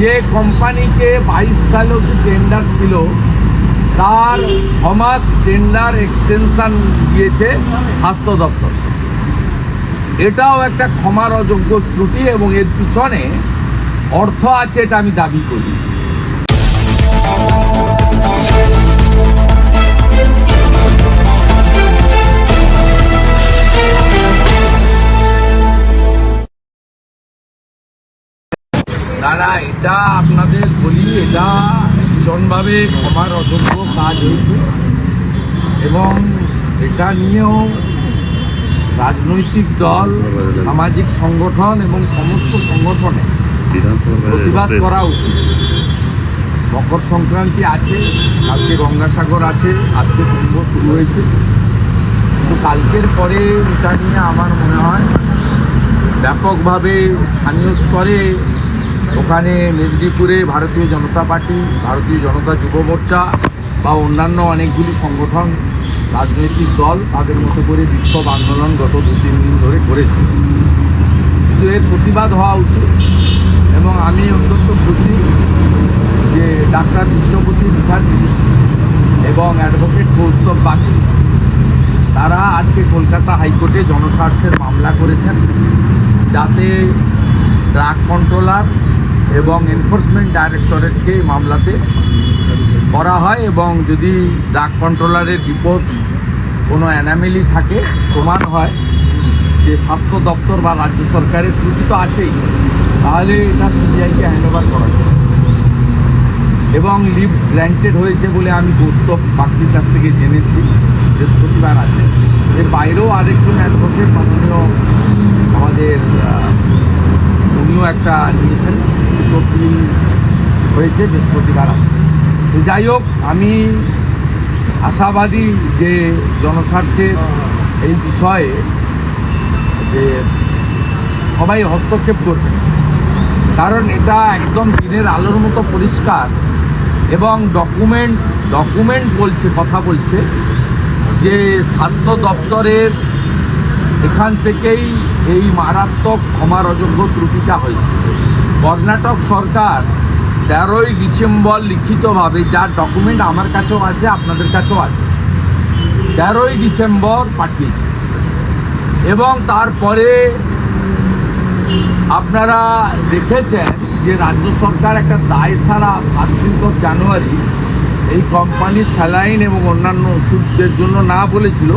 যে কোম্পানিকে বাইশ সালে অব্দি টেন্ডার ছিল, তার ছমাস টেন্ডার এক্সটেনশান দিয়েছে স্বাস্থ্য দপ্তর। এটাও একটা ক্ষমার অযোগ্য ত্রুটি এবং এর পিছনে অর্থ আছে এটা আমি দাবি করি। দাদা, এটা আপনাদের বলি, এটা ভীষণভাবে ক্ষমার অযোগ্য কাজ হয়েছে। এবং এটা নিয়েও রাজনৈতিক দল, সামাজিক সংগঠন এবং সমস্ত সংগঠনে প্রতিবাদ করা উচিত। মকর সংক্রান্তি আছে, কালকে গঙ্গাসাগর আছে, আজকে কুম্ভ শুরু হয়েছে। কিন্তু কালকের পরে এটা নিয়ে আমার মনে হয় ব্যাপকভাবে স্থানীয় স্তরে ওখানে মেদিনীপুরে ভারতীয় জনতা পার্টি, ভারতীয় জনতা যুব মোর্চা বা অন্যান্য অনেকগুলি সংগঠন, রাজনৈতিক দল তাদের মতো করে বিক্ষোভ আন্দোলন গত দু, তিন দিন ধরে করেছে। কিন্তু এর প্রতিবাদ হওয়া উচিত এবং আমি অত্যন্ত খুশি যে ডাক্তার বিশ্বপতি মুখার্জি এবং অ্যাডভোকেট কৌস্তব বাকি তারা আজকে কলকাতা হাইকোর্টে জনস্বার্থের মামলা করেছেন যাতে ড্রাগ কন্ট্রোলার এবং এনফোর্সমেন্ট ডাইরেক্টরেটকে মামলাতে করা হয় এবং যদি ড্রাগ কন্ট্রোলারের রিপোর্ট কোনো অ্যানামেলি থাকে, প্রমাণ হয় যে স্বাস্থ্য দপ্তর বা রাজ্য সরকারের ত্রুটি তো আছেই, তাহলে এটা সিবিআইকে হ্যান্ডওভার করা যায়। এবং লিভ গ্র্যান্টেড হয়েছে বলে আমি গৌতম বাগচির কাছ থেকে জেনেছি, বৃহস্পতিবার আছে। এর বাইরেও আরেকজন অ্যাডভোকেট মাননীয় আমাদের উনিও একটা নিয়েছেন। দুটো হয়েছে বৃহস্পতিবার যাই হোক, আমি আশাবাদী যে জনস্বার্থের এই বিষয়ে যে সবাই হস্তক্ষেপ করবে। কারণ এটা একদম দিনের আলোর মতো পরিষ্কার এবং ডকুমেন্ট ডকুমেন্ট বলছে, কথা বলছে যে স্বাস্থ্য দপ্তরের এখান থেকেই এই মারাত্মক ক্ষমার অযোগ্য ত্রুটিটা হয়েছে। কর্ণাটক সরকার তেরোই ডিসেম্বর লিখিতভাবে যার ডকুমেন্ট আমার কাছেও আছে, আপনাদের কাছেও আছে। তেরোই ডিসেম্বর পাঠিয়েছে। এবং তারপরে আপনারা দেখেছেন যে রাজ্য সরকার একটা দায় সারা ফার্স্ট জানুয়ারি এই কোম্পানির স্যালাইন এবং অন্যান্য ওষুধের জন্য না বলেছিল,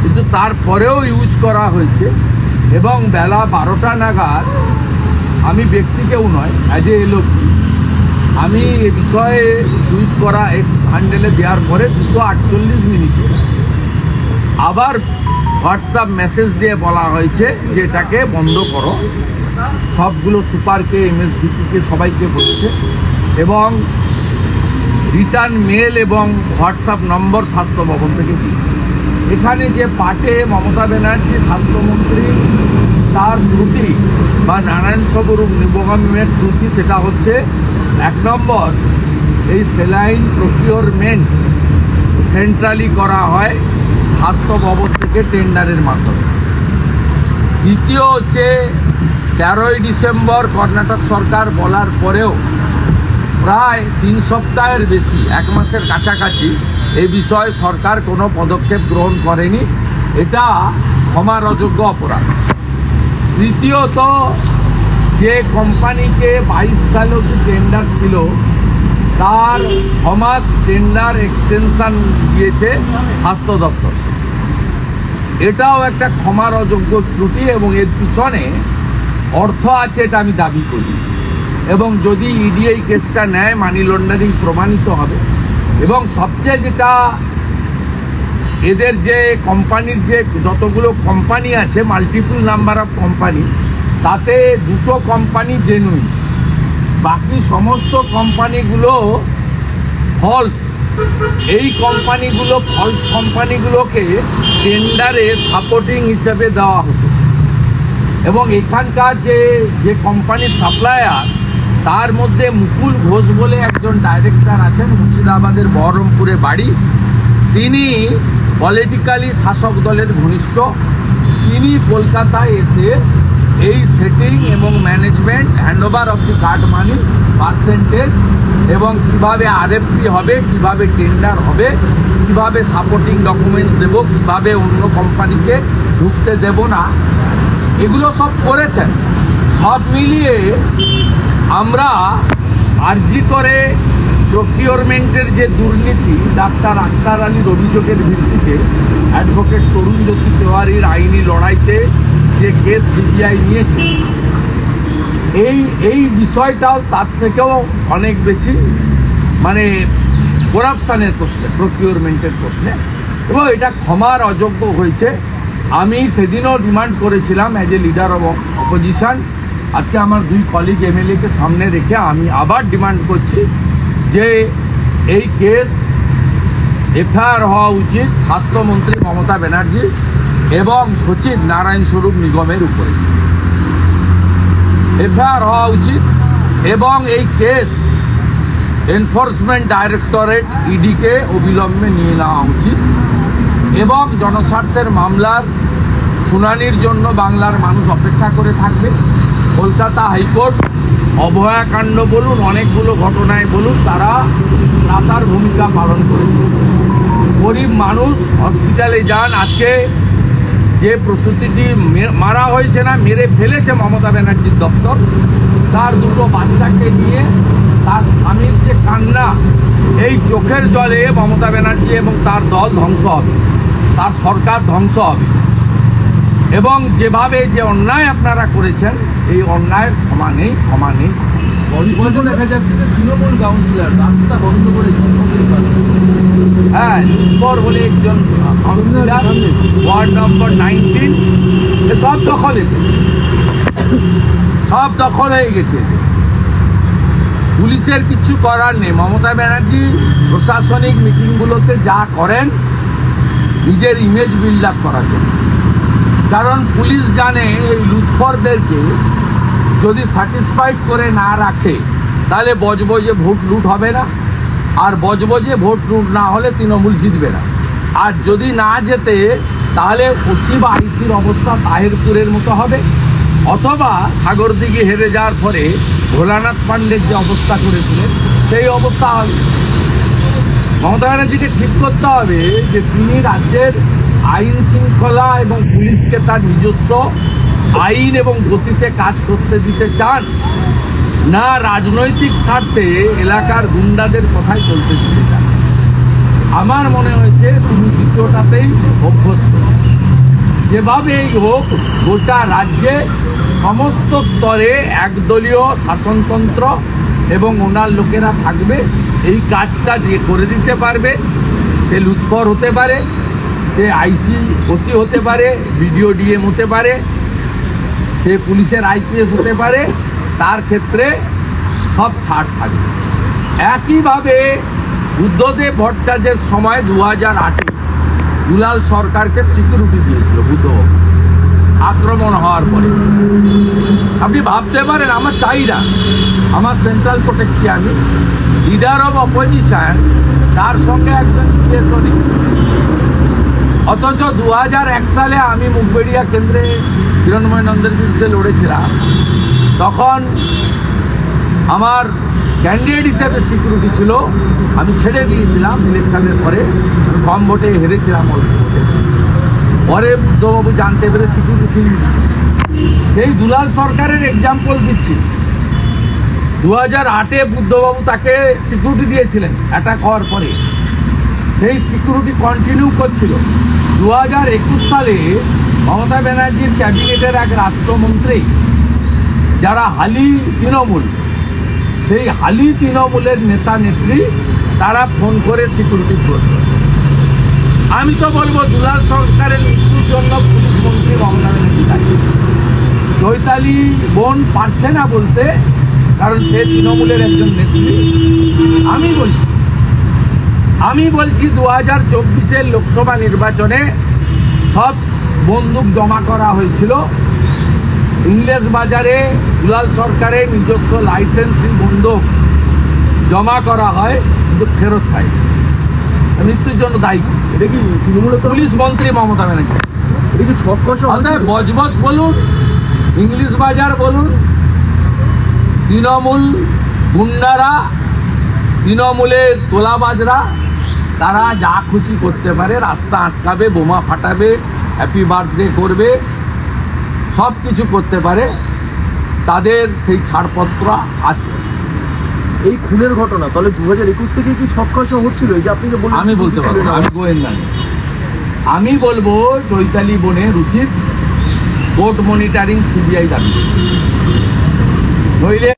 কিন্তু তারপরেও ইউজ করা হয়েছে। এবং বেলা বারোটা নাগাদ আমি ব্যক্তি কেউ নয় অ্যাজ এ এলোপি আমি এ বিষয়ে টুইট করা এক্স হ্যান্ডেলে দেওয়ার পরে দুশো আটচল্লিশ মিনিটে আবার হোয়াটসঅ্যাপ মেসেজ দিয়ে বলা হয়েছে যে এটাকে বন্ধ করো। সবগুলো সুপারকে এমএসডিপিকে সবাইকে বলছে এবং রিটার্ন মেল এবং হোয়াটসঅ্যাপ নম্বর স্বাস্থ্য ভবন থেকে দিয়েছে এখানে যে পাটে মমতা ব্যানার্জি স্বাস্থ্যমন্ত্রী তার ত্রুটি বা নারায়ণ স্বরূপ নিবগামের ত্রুটি সেটা হচ্ছে এক নম্বর, এই সেলাইন প্রকিওরমেন্ট সেন্ট্রালি করা হয় স্বাস্থ্য ভবন থেকে টেন্ডারের মাধ্যমে। দ্বিতীয় হচ্ছে, তেরোই ডিসেম্বর কর্ণাটক সরকার বলার পরেও প্রায় তিন সপ্তাহের বেশি, এক মাসের কাছাকাছি এ বিষয়ে সরকার কোনো পদক্ষেপ গ্রহণ করেনি। এটা ক্ষমার অযোগ্য অপরাধ। তৃতীয়ত যে কোম্পানিকে বাইশ সালে অবধি টেন্ডার ছিল, তার ছমাস টেন্ডার এক্সটেনশান দিয়েছে স্বাস্থ্য দপ্তর। এটাও একটা ক্ষমার অযোগ্য ত্রুটি এবং এর পিছনে অর্থ আছে এটা আমি দাবি করি। এবং যদি ইডি এই কেসটা নেয় মানি লন্ডারিং প্রমাণিত হবে। এবং সবচেয়ে যেটা এদের যে কোম্পানির যে যতগুলো কোম্পানি আছে মাল্টিপল নাম্বার অফ কোম্পানি তাতে দুটো কোম্পানি জেনুইন বাকি সমস্ত কোম্পানিগুলো ফলস এই কোম্পানিগুলো ফলস কোম্পানিগুলোকে টেন্ডারে সাপোর্টিং হিসেবে দেওয়া হতো। এবং এখানকার যে যে কোম্পানির সাপ্লায়ার তার মধ্যে মুকুল ঘোষ বলে একজন ডাইরেক্টর আছেন, মুর্শিদাবাদের বহরমপুরে বাড়ি। তিনি পলিটিক্যালি শাসক দলের ঘনিষ্ঠ, তিনি কলকাতায় এসে এই সেটিং এবং management handover of the cut money percentage এবং কীভাবে আরএফপি হবে, কীভাবে টেন্ডার হবে, কীভাবে সাপোর্টিং ডকুমেন্টস দেব, কীভাবে অন্য কোম্পানিকে ঢুকতে দেব না, এগুলো সব করেছেন। সব মিলিয়ে আমরা আর্জি করে প্রকিওরমেন্টের যে দুর্নীতি, ডাক্তার আক্তার আলীর অভিযোগের ভিত্তিতে অ্যাডভোকেট তরুণ জ্যোতি তেওয়ারির আইনি লড়াইতে যে কেস সিবিআই নিয়েছে, এই এই বিষয়টাও তার থেকেও অনেক বেশি মানে করাপশানের প্রশ্নে প্রকিউরমেন্টের প্রশ্নে। এবং এটা ক্ষমার অযোগ্য হয়েছে। আমি সেদিনও ডিমান্ড করেছিলাম as a leader of opposition আজকে আমার দুই কলিগ এমএলএকে সামনে রেখে আমি আবার ডিমান্ড করছি। যে এই কেস এফআইআর হওয়া উচিত স্বাস্থ্যমন্ত্রী মমতা ব্যানার্জি এবং সচিব নারায়ণ স্বরূপ নিগমের উপরে। এফআইআর হওয়া উচিত এবং এই কেস এনফোর্সমেন্ট ডাইরেক্টরেট ইডিকে অবিলম্বে নিয়ে নেওয়া উচিত এবং জনস্বার্থের মামলার শুনানির জন্য বাংলার মানুষ অপেক্ষা করে থাকবে। কলকাতা হাইকোর্ট অভয়াকাণ্ড বলুন, অনেকগুলো ঘটনায় বলুন, তারা রাতার ভূমিকা পালন করেছে। গরিব মানুষ হসপিটালে যান, আজকে যে প্রসূতিটি মারা হয়েছে না, মেরে ফেলেছে মমতা ব্যানার্জির দপ্তর, তার দুটো বাচ্চাকে নিয়ে তার স্বামীর যে কান্না, এই চোখের জলে মমতা ব্যানার্জি এবং তার দল ধ্বংস হবে, তার সরকার ধ্বংস হবে। এবং যেভাবে যে অন্যায় আপনারা করেছেন এই অন্যায়ের ক্ষমা নেই ক্ষমা নেই। দেখা যাচ্ছে যে তৃণমূল কাউন্সিলর রাস্তা বন্ধ করে হ্যাঁ বলে একজন ওয়ার্ড নম্বর নাইনটিন সব দখলে। সব দখল হয়ে গেছে। পুলিশের কিছু করার নেই। মমতা ব্যানার্জি প্রশাসনিক মিটিংগুলোতে যা করেন নিজের ইমেজ বিল্ড আপ করার জন্য। কারণ পুলিশ জানে এই লুটখরদেরকে যদি স্যাটিসফাইড করে না রাখে, তাহলে বজবজে ভোট লুট হবে না। আর বজবজে ভোট লুট না হলে তৃণমূল জিতবে না। আর যদি না যেতে তাহলে ওসি বা আইসির অবস্থা তাহিরপুরের মতো হবে। অথবা সাগরদিঘি হেরে যাওয়ার পরে ভোলানাথ পাণ্ডের যে অবস্থা করেছিলেন, সেই অবস্থা হবে। মমতা ব্যানার্জিকে ঠিক করতে হবে যে তিনি রাজ্যের আইন শৃঙ্খলা এবং পুলিশকে তার নিজস্ব আইন এবং গতিতে কাজ করতে দিতে চান, না রাজনৈতিক স্বার্থে এলাকার গুন্ডাদের কথাই চলতে দিতে চান। আমার মনে হয়েছে তিনি দ্বিতীয়টাতেই অভ্যস্ত। যেভাবেই হোক, গোটা রাজ্যে সমস্ত স্তরে একদলীয় শাসনতন্ত্র এবং ওনার লোকেরা থাকবে, এই কাজটা যে করে দিতে পারবে, সে লুৎফর হতে পারে। সে আইসি ওসি হতে পারে, বিডিও, ডিএম হতে পারে, সে পুলিশের আইপিএস হতে পারে, তার ক্ষেত্রে সব ছাড় থাকবে। একইভাবে বুদ্ধদেব ভট্টাচার্যের সময় দু হাজার আটে দুলাল সরকারকে সিকিউরিটি দিয়েছিল বুদ্ধবাবু আক্রমণ হওয়ার পরে। আপনি ভাবতে পারেন, আমার না আমার সেন্ট্রাল প্রোটেক্টকে আমি? লিডার অফ অপোজিশন তার সঙ্গে একজন পিএসও অথচ দু এক সালে আমি মুখবেড়িয়া কেন্দ্রে হিরণময় নন্দের বিরুদ্ধে লড়েছিলাম। তখন আমার ক্যান্ডিডেট হিসেবে সিকিউরিটি ছিল। আমি ছেড়ে দিয়েছিলাম ইলেকশনের পরে। কম ভোটে হেরেছিলাম অল্প ভোটে। পরে বুদ্ধবাবু জানতে পেরে সিকিউরিটি দিয়েছে। সেই দুলাল সরকারের এক্সাম্পল দিচ্ছি। দু হাজার আটে বুদ্ধবাবু তাকে সিকিউরিটি দিয়েছিলেন অ্যাটাক হওয়ার পরে। সেই সিকিউরিটি কন্টিনিউ করছিল। দু হাজার একুশ সালে মমতা ব্যানার্জির ক্যাবিনেটের এক রাষ্ট্রমন্ত্রী, যারা হালি তৃণমূল, সেই হালি তৃণমূলের নেতা নেত্রী, তারা ফোন করে সিকিউরিটি প্রশ্ন আমি তো বলব, দুলাল সরকারের মৃত্যুর জন্য পুলিশ মন্ত্রী মমতা ব্যানার্জি দায়ী। চৈতালি বোন পারছে না বলতে, কারণ সে তৃণমূলের একজন নেত্রী। আমি বলছি আমি বলছি দু হাজার চব্বিশের লোকসভা নির্বাচনে সব বন্দুক জমা করা হয়েছিল। ইংরেজ বাজারে দুলাল সরকারের নিজস্ব লাইসেন্সিং বন্দুক জমা করা হয় কিন্তু ফেরত পায় মৃত্যুর জন্য দায়ী। এটা কি তৃণমূলের পুলিশ মন্ত্রী মমতা ব্যানার্জি। এটা কি বজবজ বলুন ইংলিশ বাজার বলুন তৃণমূল গুন্ডারা তৃণমূলের তোলা তোলাবাজরা তারা যা খুশি করতে পারে রাস্তা আটকাবে বোমা ফাটাবে হ্যাপি বার্থডে করবে সব কিছু করতে পারে তাদের সেই ছাড়পত্র আছে। এই খুনের ঘটনা তাহলে দু হাজার একুশ থেকে কি ছক্কাশো হচ্ছিল? এই যে আপনি যে আমি বলতে পারব আমি গোয়েন্দা আমি বলব চৈতালি বনের উচিত কোর্ট মনিটরিং সিবিআই দাবি। নইলে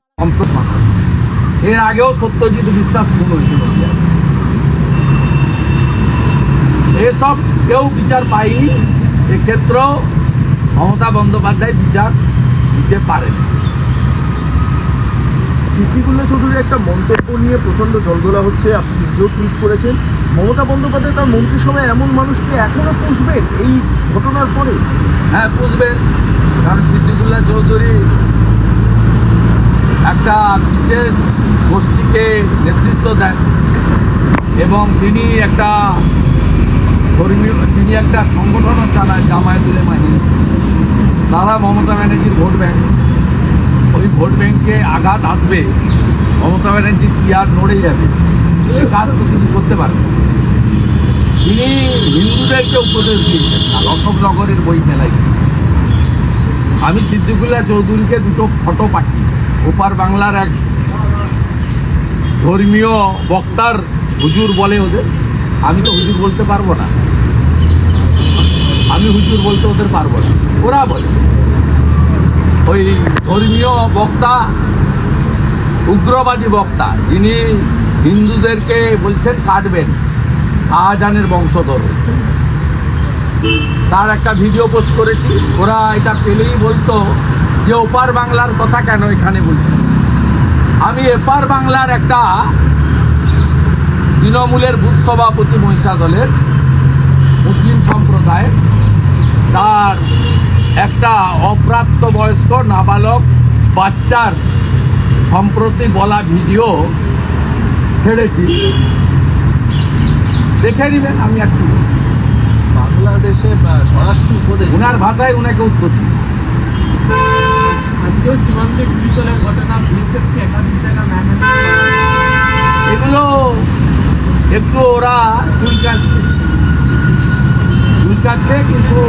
এর আগেও সত্যজিৎ বিশ্বাস খুন হয়েছিল। এসব কেউ বিচার পায়নি। এক্ষেত্রেও মমতা বন্দ্যোপাধ্যায় বিচার দিতে পারেন। সিদ্দিকুল্লাহ চৌধুরীর একটা মন্তব্য নিয়ে প্রচণ্ড জলদোলা হচ্ছে আপনি নিজেও টুইট করেছেন। মমতা বন্দ্যোপাধ্যায় তার মন্ত্রিসভায় এমন মানুষকে এখনও পুষবেন এই ঘটনার পরে? হ্যাঁ পুষবেন। কারণ সিদ্দিকুল্লাহ চৌধুরী একটা বিশেষ গোষ্ঠীকে নেতৃত্ব দেন এবং তিনি একটা তিনি একটা সংগঠনও চালান জামায়াতুলে মাহিন তারা মমতা ব্যানার্জির ভোট ব্যাংক। ওই ভোট ব্যাংকে আঘাত আসবে, মমতা ব্যানার্জির চেয়ার নড়ে যাবে এই কাজ তো তিনি করতে পারবেন তিনি হিন্দুদেরকে উপদেশ দিয়েছেন, আর অশোকনগরের বই মেলায়। আমি সিদ্দিকুল্লাহ চৌধুরীকে দুটো ফটো পাঠিয়ে, ওপার বাংলার এক ধর্মীয় বক্তার হুজুর বলে ওদের, আমি তো হুজুর বলতে পারব না। আমি হুজুর বলতে ওদের পারব না। ওরা বলে। ওই ধর্মীয় বক্তা, উগ্রবাদী বক্তা, যিনি হিন্দুদেরকে বলছেন কাটবেন, শাহজাহানের বংশধর। তার একটা ভিডিও পোস্ট করেছি। ওরা এটা পেলেই বলতো যে, ওপার বাংলার কথা কেন এখানে বলছি? আমি এপার বাংলার একটা তৃণমূলের বুথ সভাপতি মহিষা দলের মুসলিম সম্প্রদায় তার একটা অপ্রাপ্ত বয়স্ক নাবালক বাচ্চার সম্প্রতি বলা ভিডিও ছেড়েছি। দেখে নেবেন আমি একটু বাংলাদেশে স্বরাষ্ট্র উপদেশ ওনার ভাষায় ওনাকে উত্তর দিই। আজকেও সীমান্তে গুলি চলার ঘটনা বিএসএফকে একাধিক জায়গা এগুলো একটু ওরা চুলকাচ্ছে চুলকাচ্ছে কিন্তু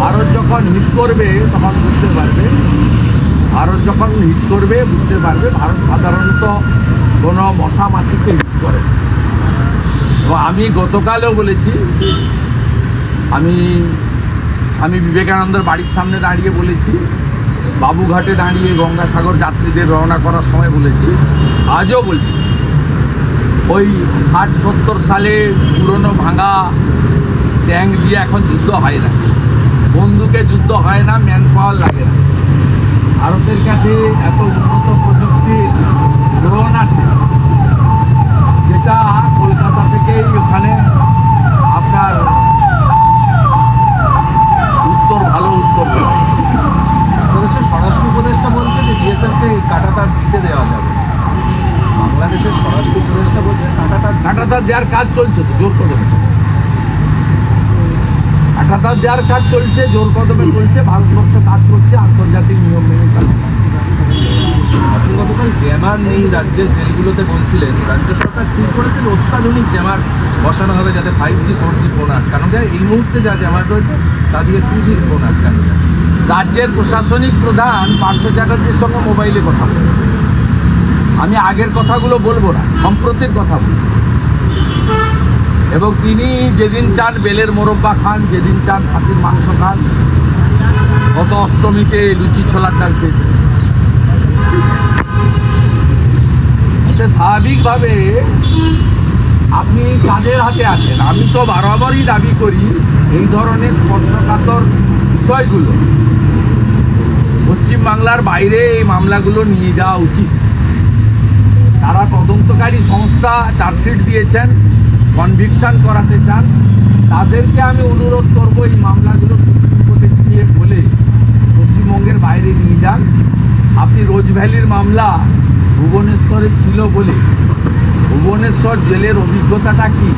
ভারত যখন হিট করবে, তখন বুঝতে পারবে ভারত যখন হিট করবে, বুঝতে পারবে, ভারত সাধারণত কোনো মশা মাছিকে হিট করে। এবং আমি গতকালও বলেছি, আমি স্বামী বিবেকানন্দের বাড়ির সামনে দাঁড়িয়ে বলেছি, বাবুঘাটে দাঁড়িয়ে গঙ্গাসাগর যাত্রীদের রওনা করার সময় বলেছি, আজও বলছি, ওই ষাট সত্তর সালে পুরনো ভাঙা ট্যাঙ্ক দিয়ে এখন যুদ্ধ হয় না। বন্দুকে যুদ্ধ হয় না ম্যান পাওয়ার লাগে না। ভারতের কাছে এত উন্নত প্রযুক্তির ড্রোন আছে যেটা কলকাতা থেকেই ওখানে আপনার উত্তর ভালো উত্তর বাংলাদেশের স্বরাষ্ট্র উপদেষ্টা বলছে যে বিএসএফকে কাটাতার দিতে দেওয়া যাবে। বাংলাদেশের স্বরাষ্ট্র উপদেষ্টা বলছে কাটাতার কাঁটাতার দেওয়ার কাজ চলছে তো জোর কদমে কাঁটাতার দেওয়ার কাজ চলছে জোর কদমে চলছে ভারতবর্ষ কাজ করছে আন্তর্জাতিক নিয়ম মেনে। আপনি গতকাল জ্যামার নেই রাজ্যের জেলগুলোতে বলছিলেন রাজ্য সরকার স্থির করেছেন অত্যাধুনিক জ্যামার বসানো হবে যাতে five G four G phone আটকানো যায়। এই মুহূর্তে যা জ্যামার রয়েছে তা দিয়ে টু জির ফোন আটকানো যায়। রাজ্যের প্রশাসনিক প্রধান পার্থ চ্যাটার্জির সঙ্গে মোবাইলে কথা বলে। আমি আগের কথাগুলো বলব না সম্প্রতির কথা বলব। এবং তিনি যেদিন চান বেলের মোরব্বা খান, যেদিন চান খাসির মাংস খান, গত অষ্টমীতে লুচি ছোলার ডাল খেয়েছে স্বাভাবিকভাবে আপনি কাদের হাতে আছেন? আমি তো বারবারই দাবি করি এই ধরনের স্পর্শকাতর বিষয়গুলো। পশ্চিমবাংলার বাইরে এই মামলাগুলো নিয়ে যাওয়া উচিত। তারা তদন্তকারী সংস্থা চার্জশিট দিয়েছেন। কনভিকশন করাতে চান তাদেরকে আমি অনুরোধ করব এই মামলাগুলো সুপ্রিম গিয়ে বলে পশ্চিমবঙ্গের বাইরে নিয়ে যান। আপনি রোজ ভ্যালির মামলা ভুবনেশ্বরে ছিল বলে ভুবনেশ্বর জেলের অভিজ্ঞতাটা কি?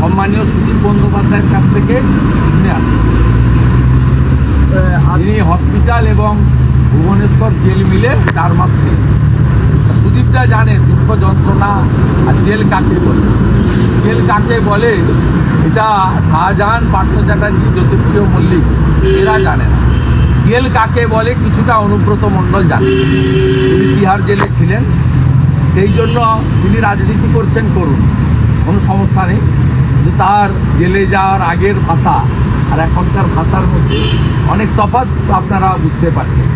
সম্মানীয় সুদীপ বন্দ্যোপাধ্যায়ের কাছ থেকে শুনে আসুন। তিনি হসপিটাল এবং ভুবনেশ্বর জেল মিলে চার মাস ছিলেন। সুদীপটা জানে দুঃখ যন্ত্রণা আর জেল কাকে বলে। জেল কাকে বলে? এটা শাহজাহান পার্থ চ্যাটার্জি জ্যোতিপ্রিয় মল্লিক। এরা জানে না। জেল কাকে বলে? কিছুটা অনুব্রত মণ্ডল জানে। তিনি তিহার জেলে ছিলেন। সেই জন্য তিনি রাজনীতি করছেন, করুন। কোনো সমস্যা নেই। কিন্তু তার জেলে যাওয়ার আগের ভাষা আর এখনকার ভাষার মধ্যে অনেক তফাৎ আপনারা বুঝতে পারছেন।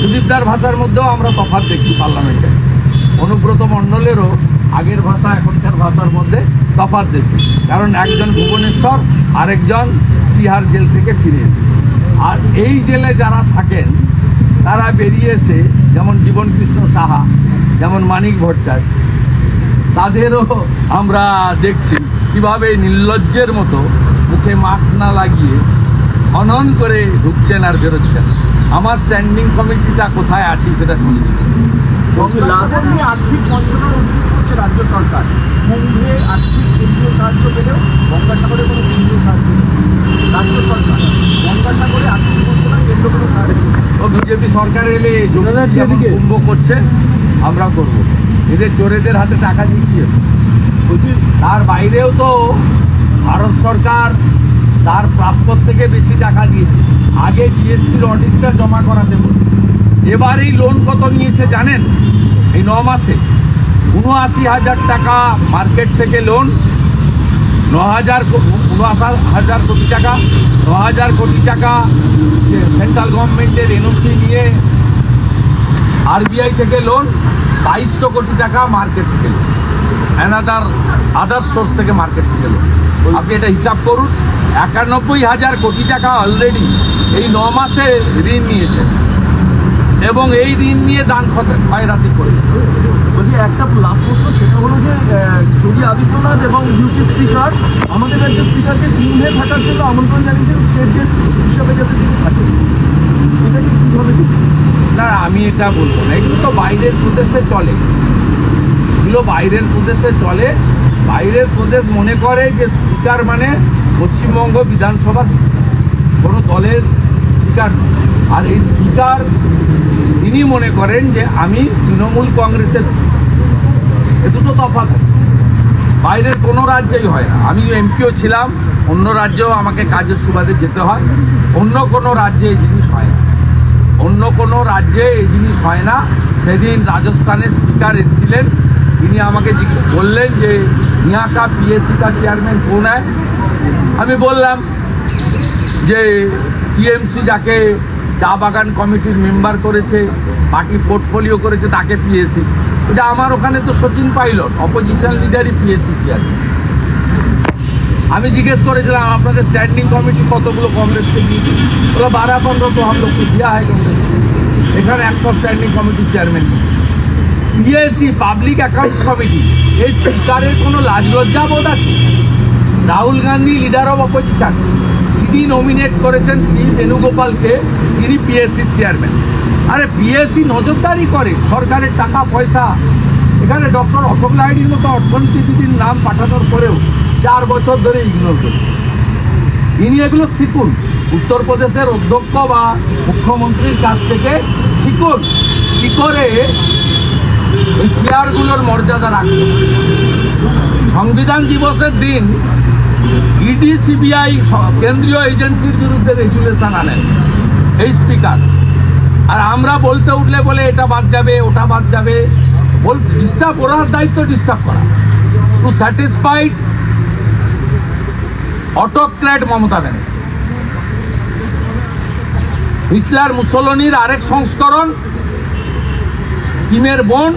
সুদীপদার ভাষার মধ্যেও আমরা তফাৎ দেখি পার্লামেন্টে। অনুব্রত মণ্ডলেরও আগের ভাষা এখনকার ভাষার মধ্যে তফাৎ দেখি কারণ একজন ভুবনেশ্বর আরেকজন তিহার জেল থেকে ফিরে এসেছে। আর এই জেলে যারা থাকেন তারা বেরিয়ে এসে যেমন জীবনকৃষ্ণ সাহা যেমন মানিক ভট্টাচার্য তাদেরও আমরা দেখছি কীভাবে নির্লজ্জের মতো মুখে মাস্ক না লাগিয়ে অনন করে ঢুকছেন আর বেরোচ্ছেন। আমার স্ট্যান্ডিং কমিটিটা কোথায় আছি সেটা শুনে। আর্থিক বঞ্চনার রাজ্য সরকার। কুম্ভে আর্থিক কেন্দ্রীয় সাহায্য পেলেও গঙ্গাসাগরে কোনো কেন্দ্রীয় সাহায্য নেই। রাজ্য সরকার গঙ্গাসাগরে আর্থিক বঞ্চনায় কেন্দ্র কোনো সাহায্য। ও বিজেপি সরকার এলে। কুম্ভ করছে আমরা করব। এদের চোরেদের হাতে টাকা দিচ্ছে বলছি তার বাইরেও তো ভারত সরকার তার প্রাপ্যর থেকে বেশি টাকা দিয়েছে। আগে জিএসটির অডিটটা জমা করাতে বলে এবার এই লোন কত নিয়েছে জানেন? এই ন মাসে। উনআশি হাজার টাকা মার্কেট থেকে লোন ন হাজার হাজার কোটি টাকা ন হাজার কোটি টাকা সেন্ট্রাল গভর্নমেন্টের এনওসি নিয়ে আরবিআই থেকে লোন, বাইশশো কোটি টাকা মার্কেট থেকে লোন। অ্যানাদার আদার সোর্স থেকে মার্কেট থেকে লোন। আপনি এটা হিসাব করুন, একানব্বই হাজার কোটি টাকা অলরেডি এই ন মাসে ঋণ নিয়েছে এবং এই ঋণ নিয়ে দান খয়রাতি করে বলছি একটা লাস্ট প্রশ্ন, সেটা হলো যে যোগী আদিত্যনাথ এবং ইউপি স্পিকার আমাদের রাজ্যের স্পিকারকে কুম্ভে থাকার জন্য আমন্ত্রণ জানিয়েছেন স্টেট গেস্ট হিসাবে যাতে তিনি থাকেন। কীভাবে না, আমি এটা বলব না। এগুলো তো বাইরের প্রদেশে চলে। এগুলো বাইরের প্রদেশে চলে। বাইরের প্রদেশ মনে করে যে স্পিকার মানে পশ্চিমবঙ্গ বিধানসভার কোনো দলের স্পিকার। আর এই স্পিকার তিনি মনে করেন যে আমি তৃণমূল কংগ্রেসের দুটো তফাৎ। বাইরের কোনো রাজ্যেই হয় না। আমি এমপিও ছিলাম, অন্য রাজ্যেও আমাকে কাজের সুবাদে যেতে হয়। অন্য কোনো রাজ্যে এই জিনিস হয় না। অন্য কোনো রাজ্যে এই জিনিস হয় না। সেদিন রাজস্থানের স্পিকার এসেছিলেন। তিনি আমাকে বললেন যে, নিয়াকা পিএসসি কা চেয়ারম্যান কোন হয়? আমি বললাম যে টিএমসি যাকে চা বাগান কমিটির মেম্বার করেছে, বাকি পোর্টফোলিও করেছে, তাকে পিএসসি এটা আমার ওখানে তো সচিন পাইলট অপোজিশন লিডারই পিএসসি চেয়ার আমি জিজ্ঞেস করেছিলাম, আপনাদের স্ট্যান্ডিং কমিটি কতগুলো কংগ্রেসকে দিয়েছে বলে বারো, পনেরো তো আমরা দেওয়া হয় কংগ্রেস। এখানে একটা স্ট্যান্ডিং কমিটির chairman PSC public accounts committee এই স্পিকারের কোনো লাজলজ্জা বোধ আছে? Rahul Gandhi leader of opposition CD nominate করেছেন সি, বেণুগোপালকে, তিনি পিএসসির চেয়ারম্যান আরে পিএসসি নজরদারি করে, সরকারের টাকা, পয়সা। এখানে ডক্টর অশোক লাহিড়ির মতো অর্থনীতিবিদের নাম পাঠানোর পরেও চার বছর ধরে ইগনোর করছে। তিনি এগুলো শিখুন। উত্তরপ্রদেশের অধ্যক্ষ বা মুখ্যমন্ত্রীর কাছ থেকে শিখুন কী করে এই চেয়ারগুলোর মর্যাদা রাখতে সংবিধান দিবসের দিন ইডি সিবিআই কেন্দ্রীয় এজেন্সির বিরুদ্ধে রেগুলেশন আনেন। এই স্পিকার আর আমরা বলতে উঠলে বলে এটা বাদ যাবে, ওটা বাদ যাবে। বল ডিস্টার্ব ওনার দায়িত্ব ডিস্টার্ব করা। Too satisfied autocrat Mamata Banerjee. Hitler মুসোলনির আরেক সংস্করণ, কিমের বোন,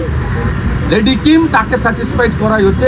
লেডি কিম, তাকে স্যাটিসফাইড করাই হচ্ছে